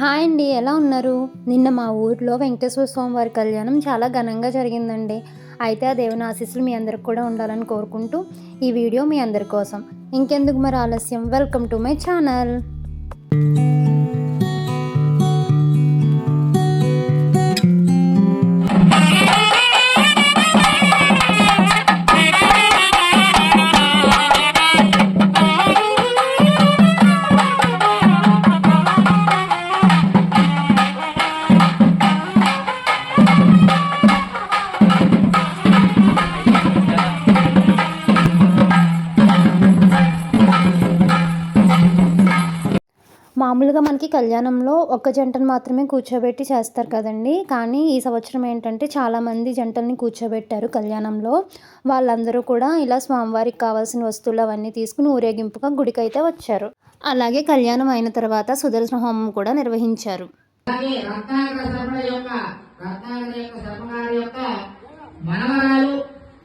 Hi అండి ఎలా ఉన్నారు? నిన్న మా ఊర్లో వెంకటేశ్వర స్వామి వారి కళ్యాణం చాలా ఘనంగా జరిగిందండి. అయితే ఆ దేవుని ఆశీస్సులు మీ అందరికి కూడా ఉండాలని కోరుకుంటూ ఈ వీడియో మీ అందరి కోసం. ఇంకెందుకు మరి ఆలస్యం? వెల్కమ్ టు మై ఛానల్ మామూలుగా మనకి కళ్యాణంలో ఒక జంటను మాత్రమే కూర్చోబెట్టి చేస్తారు కదండి. కానీ ఈ సంవత్సరం ఏంటంటే చాలామంది జంటల్ని కూర్చోబెట్టారు కళ్యాణంలో. వాళ్ళందరూ కూడా ఇలా స్వామివారికి కావాల్సిన వస్తువులు అవన్నీ తీసుకుని ఊరేగింపుగా గుడికి అయితే వచ్చారు. అలాగే కళ్యాణం అయిన తర్వాత సుదర్శన హోమం కూడా నిర్వహించారు. మనవరాలు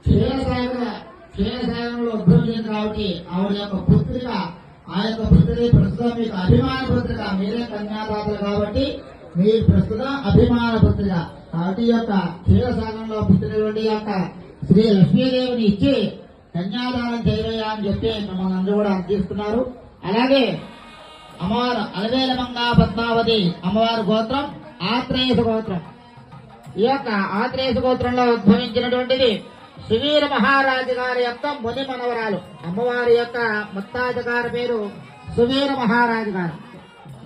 క్షీరసాగర క్షీరసాగరంలో ఉద్భవించింది కాబట్టి ఆవిడ యొక్క ఆ యొక్క పుత్రిక ప్రస్తుతం మీకు అభిమాన పుత్రిక. మీరే కన్యాదాతలు కాబట్టి మీరు ప్రస్తుతం అభిమాన పుత్రిక. కాబట్టి యొక్క క్షీరసాగంలో పుట్టినటువంటి యొక్క శ్రీ లక్ష్మీదేవిని ఇచ్చి కన్యాదానం చేయవయ్యా అని చెప్పి మిమ్మల్ని అందరూ కూడా అర్థిస్తున్నారు అలాగే అమ్మవారు అలవేల మంగా పద్మావతి అమ్మవారి గోత్రం ఆత్రేయస గోత్రం. ఈ యొక్క ఆత్రేయస గోత్రంలో ఉద్భవించినటువంటిది సువీర మహారాజు గారి యొక్క ముని మనవరాలు. అమ్మవారి యొక్క ముత్తాత గారి పేరు సువీర మహారాజు గారు.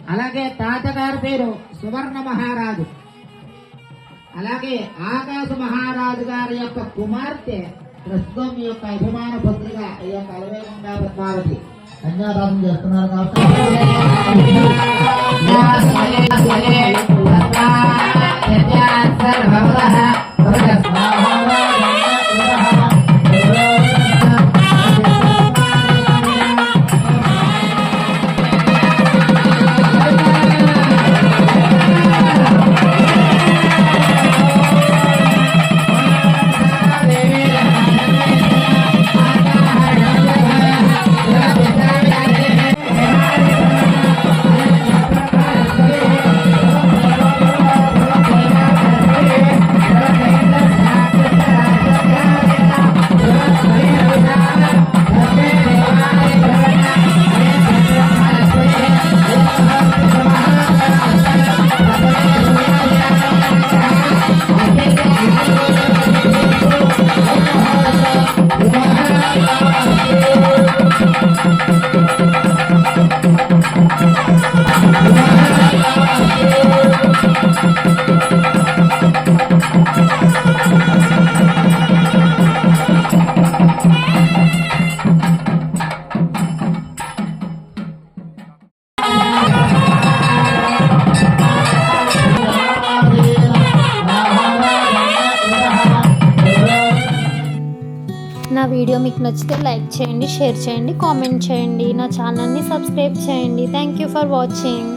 అలాగే తాతగారి పేరు సువర్ణ మహారాజు. అలాగే ఆకాశ మహారాజు గారి యొక్క కుమార్తె ప్రస్తుతం ఈ యొక్క అభిమాన పత్రిక ఈ యొక్క అలవేలంగా పద్మావతి. కన్యాదానం చేస్తున్నారు నా వీడియో మీకు నచ్చితే లైక్ చేయండి షేర్ చేయండి కామెంట్ చేయండి. నా ఛానల్ని సబ్స్క్రైబ్ చేయండి. Thank you for watching